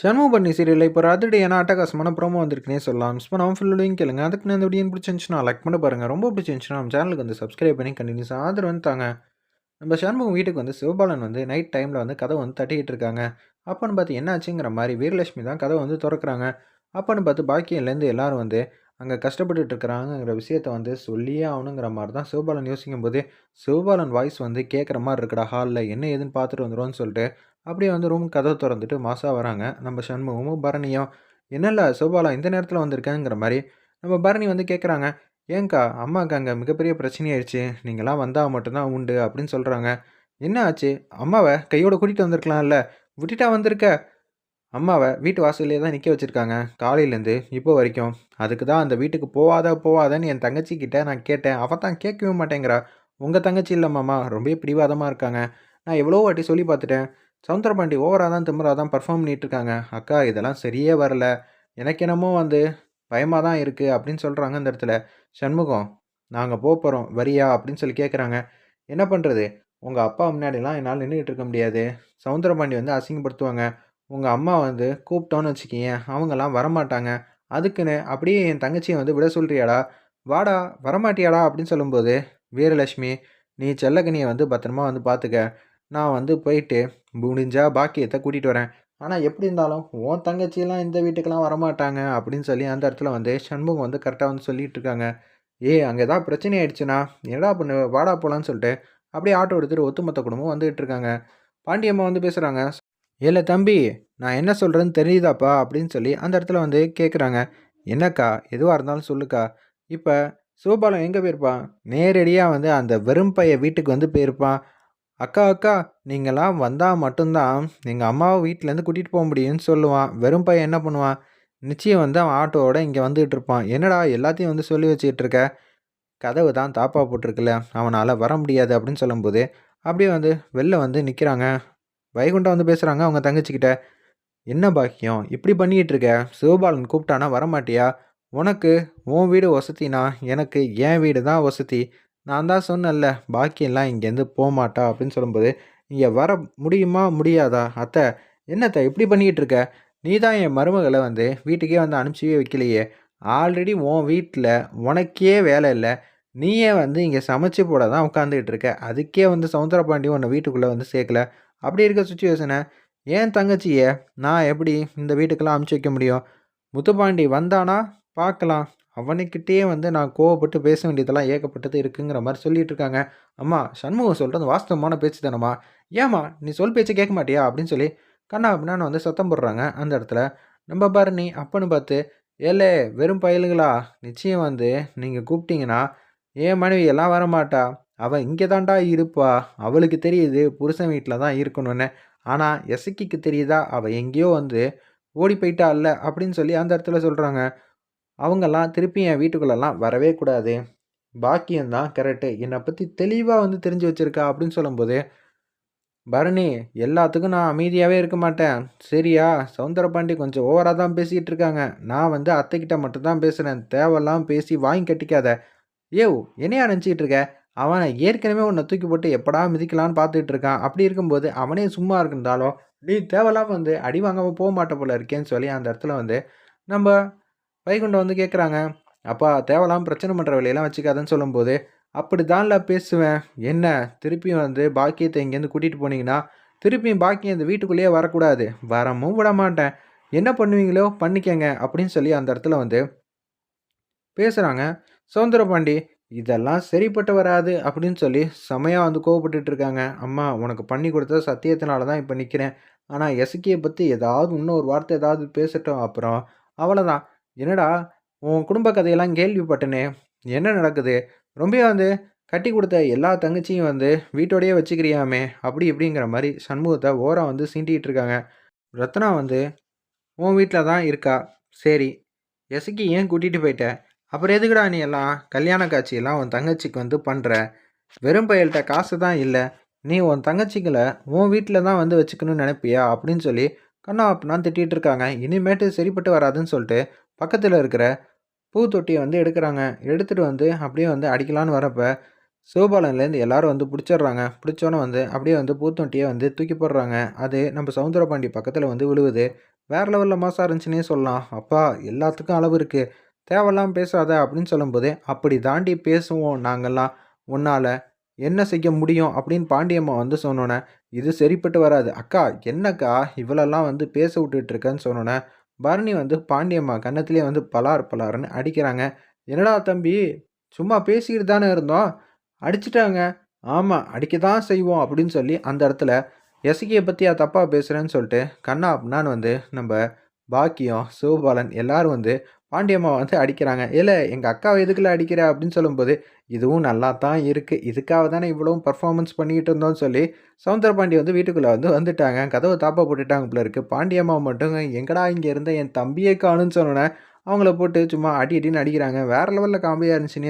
சண்முகபரணி சீரியலில் இப்போ ஒரு அதிரடியான அட்டகாசமான ப்ரோமோ வந்திருக்குனே சொல்லலாம். மிஸ் பண்ணாமல் ஃபுல்லோடையும் கேளுங்க. அதுக்கு இந்த வீடியோ பிடிச்சிருந்துச்சுன்னா லைக் பண்ண பாருங்கள் ரொம்ப பிடிச்சிருந்துச்சுன்னா நம்ம சேனலுக்கு வந்து சப்ஸ்கிரைப் பண்ணி கண்டினியூஸ் ஆதரவு வந்து தாங்க. நம்ம ஷண்முகம் வீட்டுக்கு வந்து சிவபாலன் வந்து நைட் டைமில் வந்து கதை வந்து தட்டிக்கிட்டு இருக்காங்க. அப்போன்னு பார்த்து என்னாச்சுங்கிற மாதிரி வீரலட்சுமி தான் கதை வந்து திறக்கிறாங்க. அப்போன்னு பார்த்து பாக்கியிலேருந்து எல்லாரும் வந்து அங்கே கஷ்டப்பட்டுட்டு இருக்கிறாங்கிற விஷயத்த வந்து சொல்லியே ஆகணுங்கிற மாதிரி தான் சிவபாலன் யோசிக்கும் போது சிவபாலன் வாய்ஸ் வந்து கேட்குற மாதிரி இருக்கடா ஹாலில் என்ன ஏதுன்னு பார்த்துட்டு வந்துடும்னு சொல்லிட்டு அப்படியே வந்து ரூம் கதவை திறந்துட்டு மாசா வராங்க. நம்ம சண்முகமும் பரணியும் என்னல்ல சிவபாலா இந்த நேரத்தில் வந்திருக்கேங்கிற மாதிரி நம்ம பரணி வந்து கேட்குறாங்க ஏங்க்கா அம்மாவுக்கு அங்கே மிகப்பெரிய பிரச்சனையாயிடுச்சு நீங்களாம் வந்தால் மட்டும்தான் உண்டு அப்படின்னு சொல்கிறாங்க என்ன ஆச்சு? அம்மாவை கையோட கூட்டிகிட்டு வந்திருக்கலாம்ல விட்டுட்டா வந்திருக்க? அம்மாவை வீட்டு வாசல்லே தான் நிற்க வச்சுருக்காங்க. காலையிலேருந்து இப்போ வரைக்கும். அதுக்கு தான் அந்த வீட்டுக்கு போவாத போவாதன்னு என் தங்கச்சிக்கிட்ட நான் கேட்டேன். அவள் தான் கேட்கவே மாட்டேங்கிறா. உங்கள் தங்கச்சி இல்லை ரொம்ப பிடிவாதமாக இருக்காங்க. நான் எவ்வளோ வாட்டி சொல்லி பார்த்துட்டேன். சவுந்தரபாண்டி ஓவராக தான் திமிராக தான் பர்ஃபார்ம் பண்ணிகிட்ருக்காங்க அக்கா இதெல்லாம் சரியே வரல. எனக்கு என்னமோ வந்து பயமாக தான் இருக்குது அப்படின்னு சொல்கிறாங்க அந்த இடத்துல. சண்முகம் நாங்கள் போக போகிறோம் வரியா? அப்படின்னு சொல்லி கேட்குறாங்க என்ன பண்ணுறது உங்கள் அப்பா முன்னாடிலாம் என்னால் நின்றுட்டு இருக்க முடியாது. சவுந்தரபாண்டி வந்து அசிங்கப்படுத்துவாங்க. உங்கள் அம்மா வந்து கூப்பிட்டோன்னு வச்சுக்கிங்க அவங்கெல்லாம் வரமாட்டாங்க. அதுக்குன்னு அப்படியே என் தங்கச்சியை வந்து விட சொல்கிறியாடா வாடா வரமாட்டியாடா? அப்படின்னு சொல்லும்போது வீரலட்சுமி நீ செல்லக்கனியை வந்து பத்திரமா வந்து பார்த்துக்க நான் வந்து போயிட்டு முடிஞ்சால் பாக்கியத்தை கூட்டிகிட்டு வரேன். ஆனால் எப்படி இருந்தாலும் உன் தங்கச்சியெல்லாம் இந்த வீட்டுக்கெல்லாம் வரமாட்டாங்க அப்படின்னு சொல்லி அந்த இடத்துல வந்து சண்முகம் வந்து கரெக்டாக வந்து சொல்லிகிட்டு இருக்காங்க. ஏ அங்கே ஏதாவது பிரச்சனை ஆயிடுச்சுன்னா என்னடா பண்ணு? வாடா போகலான்னு சொல்லிட்டு அப்படியே ஆட்டோ எடுத்துகிட்டு ஒத்துமொத்த குடும்பம் வந்துகிட்டு இருக்காங்க. பாண்டியம்மா வந்து பேசுகிறாங்க இல்லை தம்பி நான் என்ன சொல்கிறேன்னு தெரியுதாப்பா? அப்படின்னு சொல்லி அந்த இடத்துல வந்து கேட்குறாங்க என்னக்கா எதுவாக இருந்தாலும் சொல்லுக்கா. இப்போ சிவபாலம் எங்கே போயிருப்பான்? நேரடியாக வந்து அந்த வெறும் பைய வீட்டுக்கு வந்து போயிருப்பான். அக்கா அக்கா நீங்களாம் வந்தால் மட்டும்தான் எங்கள் அம்மாவை வீட்டிலேருந்து கூட்டிகிட்டு போக முடியும்னு சொல்லுவான். வெறும் பையன் என்ன பண்ணுவான்? நிச்சயம் வந்து அவன் ஆட்டோவோட இங்கே வந்துகிட்டு இருப்பான். என்னடா எல்லாத்தையும் வந்து சொல்லி வச்சுக்கிட்டு இருக்க? கதவு தான் தாப்பா போட்டிருக்குல்ல. அவனால் வர முடியாது அப்படின்னு சொல்லும்போது அப்படியே வந்து வெளில வந்து நிற்கிறாங்க. வைகுண்டம் வந்து பேசுகிறாங்க அவங்க தங்கச்சிக்கிட்ட என்ன பாக்கியம்? இப்படி பண்ணிக்கிட்டு இருக்க சிவபாலன் கூப்பிட்டானா வரமாட்டியா? உனக்கு உன் வீடு வசதினா எனக்கு என் வீடு தான் வசதி. நான் தான் சொன்னேன்ல பாக்கியெல்லாம் இங்கேருந்து போகமாட்டா அப்படின்னு சொல்லும்போது இங்கே வர முடியுமா? முடியாதா? அத்தை என்னத்தை இப்படி பண்ணிக்கிட்டு இருக்க நீ தான் என் மருமகளை வந்து வீட்டுக்கே வந்து அனுப்பிச்சியே வைக்கலையே. ஆல்ரெடி உன் வீட்டில் உனக்கே வேலை இல்லை. நீயே வந்து இங்கே சமைச்சு போட தான் உட்காந்துக்கிட்டு இருக்க அதுக்கே வந்து சவுந்தரபாண்டி உன்னை வீட்டுக்குள்ளே வந்து சேர்க்கல. அப்படி இருக்க சுச்சுவேஷனை ஏன் தங்கச்சியை நான் எப்படி இந்த வீட்டுக்கெல்லாம் அனுப்பிச்சி வைக்க முடியும்? முத்துப்பாண்டி வந்தானா? பார்க்கலாம். அவனுக்கிட்டே வந்து நான் கோவப்பட்டு பேச வேண்டியதெல்லாம் ஏகப்பட்டது இருக்குங்கிற மாதிரி சொல்லிட்டு இருக்காங்க. அம்மா சண்முகம் சொல்கிறது வாஸ்தவமான பேச்சு தானம்மா? ஏம்மா நீ சொல் பேச்சு கேட்க மாட்டியா? அப்படின்னு சொல்லி கண்ணா அப்படின்னு வந்து சத்தம் போடுறாங்க அந்த இடத்துல. நம்ம பாரு நீ அப்பன்னு பார்த்து ஏலே வெறும் பயலுங்களா நிச்சயம் வந்து நீங்கள் கூப்பிட்டீங்கன்னா ஏன் மனைவி எல்லாம் வரமாட்டா. அவள் இங்கே தாண்டா இருப்பா. அவளுக்கு தெரியுது புருஷன் வீட்டில் தான் இருக்கணும்னு. ஆனால் எசக்கிக்கு தெரியுதா? அவள் எங்கேயோ வந்து ஓடி போயிட்டா இல்லை அப்படின்னு சொல்லி அந்த இடத்துல சொல்கிறாங்க அவங்கெல்லாம் திருப்பி என் வீட்டுக்குள்ளெல்லாம் வரவே கூடாது. பாக்கியம்தான் கரெக்டு என்னை பற்றி தெளிவாக வந்து தெரிஞ்சு வச்சுருக்கா அப்படின்னு சொல்லும்போது பரணி எல்லாத்துக்கும் நான் அமைதியாகவே இருக்க மாட்டேன். சரியா? சவுந்தரபாண்டி கொஞ்சம் ஓவராக தான் பேசிகிட்டு இருக்காங்க. நான் வந்து அத்தைக்கிட்ட மட்டும்தான் பேசுகிறேன் தேவையெல்லாம் பேசி வாங்கி கட்டிக்காத. ஏவ் என்னையா நினச்சிக்கிட்டு இருக்க? அவனை ஏற்கனவே உன்னை தூக்கி போட்டு எப்படா மிதிக்கலான்னு பார்த்துட்டு இருக்கான். அப்படி இருக்கும்போது அவனே சும்மா இருந்தாலும் நீ தேவையில்லாமல் வந்து அடி வாங்காமல் போக மாட்ட போல இருக்கேன்னு சொல்லி அந்த இடத்துல வந்து நம்ம வைகுண்டம் வந்து கேட்குறாங்க அப்பா தேவையில்லாமல் பிரச்சனை பண்ணுற வேலையெல்லாம் வச்சுக்காதுன்னு சொல்லும்போது அப்படி தான்ல பேசுவேன். என்ன? திருப்பியும் வந்து பாக்கியத்தை இங்கேருந்து கூட்டிகிட்டு போனீங்கன்னா திருப்பியும் பாக்கியம் இந்த வீட்டுக்குள்ளேயே வரக்கூடாது. வரமும் விட மாட்டேன். என்ன பண்ணுவீங்களோ பண்ணிக்கங்க. அப்படின்னு சொல்லி அந்த இடத்துல வந்து பேசுகிறாங்க சவுந்தரபாண்டி இதெல்லாம் சரிப்பட்டு வராது அப்படின்னு சொல்லி செமையாக வந்து கோவப்பட்டுட்டு இருக்காங்க அம்மா உனக்கு பண்ணி கொடுத்த சத்தியத்தினால தான் இப்போ நிற்கிறேன் ஆனால் எசக்கியை பற்றி ஏதாவது இன்னொரு வார்த்தை ஏதாவது பேசட்டும் அப்புறம். அவ்வளோதான் என்னடா உன் குடும்ப கதையெல்லாம் கேள்விப்பட்டனே. என்ன நடக்குது? ரொம்ப வந்து கட்டி கொடுத்த எல்லா தங்கச்சியும் வந்து வீட்டோடையே வச்சுக்கிறியாமே அப்படி இப்படிங்கிற மாதிரி சண்முகத்தை ஓரம் வந்து சீண்டிகிட்டு இருக்காங்க ரத்னா வந்து உன் வீட்டில் தான் இருக்கா? சரி. எசக்கி ஏன் கூட்டிகிட்டு போயிட்டேன் அப்புறம் எதுக்குடா நீ எல்லாம் கல்யாண காட்சியெல்லாம் உன் தங்கச்சிக்கு வந்து பண்ணுற வெறும் பயல்கிட்ட காசு தான் இல்லை. நீ உன் தங்கச்சிகளை உன் வீட்டில் தான் வந்து வச்சுக்கணும்னு நினைப்பியா? அப்படின்னு சொல்லி கண்ணா அப்படின்னா திட்டிகிட்டு இருக்காங்க. இனிமேட்டு சரிப்பட்டு வராதுன்னு சொல்லிட்டு பக்கத்தில் இருக்கிற பூ தொட்டியை வந்து எடுக்கிறாங்க. எடுத்துகிட்டு வந்து அப்படியே வந்து அடிக்கலான்னு வரப்போ சிவபாலன்லேருந்து எல்லாரும் வந்து பிடிச்சிடுறாங்க. பிடிச்சோன்னே வந்து அப்படியே வந்து பூத்தொட்டியை வந்து தூக்கி போடுறாங்க. அது நம்ம சவுந்தரபாண்டி பக்கத்தில் வந்து விழுவுது. வேறு லெவலில் மாசாக இருந்துச்சுன்னே சொல்லலாம். அப்பா எல்லாத்துக்கும் அளவு இருக்குது தேவையில்லாம பேசாத அப்படின்னு சொல்லும்போதே அப்படி தாண்டி பேசுவோம் நாங்கள்லாம் உன்னால் என்ன செய்ய முடியும்? அப்படின்னு பாண்டியம்மா வந்து சொன்னோன்னே இது சரிப்பட்டு வராது. அக்கா என்னக்கா இவளெல்லாம் வந்து பேச விட்டுட்ருக்கேன்னு சொன்னோன்னே பரணி வந்து பாண்டியம்மா கன்னத்திலே வந்து பலார் பலார்னு அடிக்கிறாங்க. என்னடா தம்பி சும்மா பேசிக்கிட்டு தானே இருந்தோம்? அடிச்சிட்டாங்க. ஆமாம் அடிக்க தான் செய்வோம் அப்படின்னு சொல்லி அந்த இடத்துல எசகியை பற்றியா தப்பாக பேசுகிறேன்னு சொல்லிட்டு கண்ணா அப்படின்னான்னு வந்து நம்ம பாக்கியம் சிவபாலன் எல்லோரும் வந்து பாண்டியம்மா வந்து அடிக்கிறாங்க. இல்லை எங்கள் அக்காவை எதுக்குள்ள அடிக்கிற? அப்படின்னு சொல்லும்போது இதுவும் நல்லா தான் இருக்குது இதுக்காக தானே இவ்வளவும் பர்ஃபார்மன்ஸ் பண்ணிக்கிட்டு இருந்தோம்னு சொல்லி சவுந்தர பாண்டி வந்து வீட்டுக்குள்ளே வந்து வந்துட்டாங்க. கதவை தாப்பா போட்டுட்டாங்க போல இருக்குது பாண்டியம்மா மட்டும் எங்கடா இங்கே இருந்த என் தம்பியே காணுன்னு சொன்னோன்னே அவங்கள போட்டு சும்மா அடி அடின்னு அடிக்கிறாங்க. வேறு லெவலில் காமெடியாக இருந்துச்சுன்னே